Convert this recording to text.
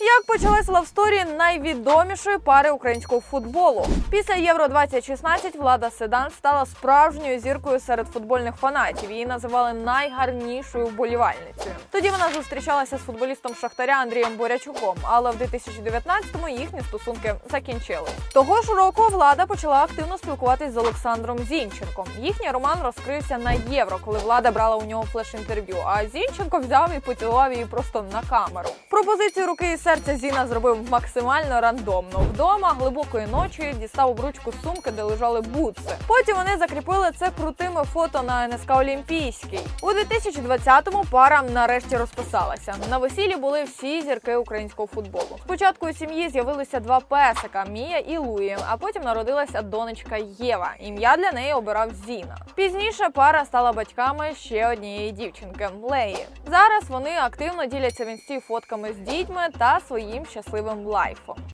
Як почалась лавсторі найвідомішої пари українського футболу? Після Євро 2016 влада Седан стала справжньою зіркою серед футбольних фанатів. Її називали найгарнішою вболівальницею. Тоді вона зустрічалася з футболістом Шахтаря Андрієм Борячуком, але в 2019-му їхні стосунки закінчили. Того ж року влада почала активно спілкуватись з Олександром Зінченком. Їхній роман розкрився на євро, коли влада брала у нього флеш-інтерв'ю. А Зінченко взяв і поцілував її просто на камеру. Пропозицію руки і серця Зіна зробив максимально рандомно. Вдома глибокої ночі дістав обручку з сумки, де лежали бутси. Потім вони закріпили це крутими фото на НСК Олімпійський. У 2020-му пара нарешті розписалася. На весіллі були всі зірки українського футболу. Спочатку у сім'ї з'явилися два песика Мія і Луї, а потім народилася донечка Єва. Ім'я для неї обирав Зіна. Пізніше пара стала батьками ще однієї дівчинки Леї. Зараз вони активно діляться в інсті фотками з дітьми своїм щасливим лайфом.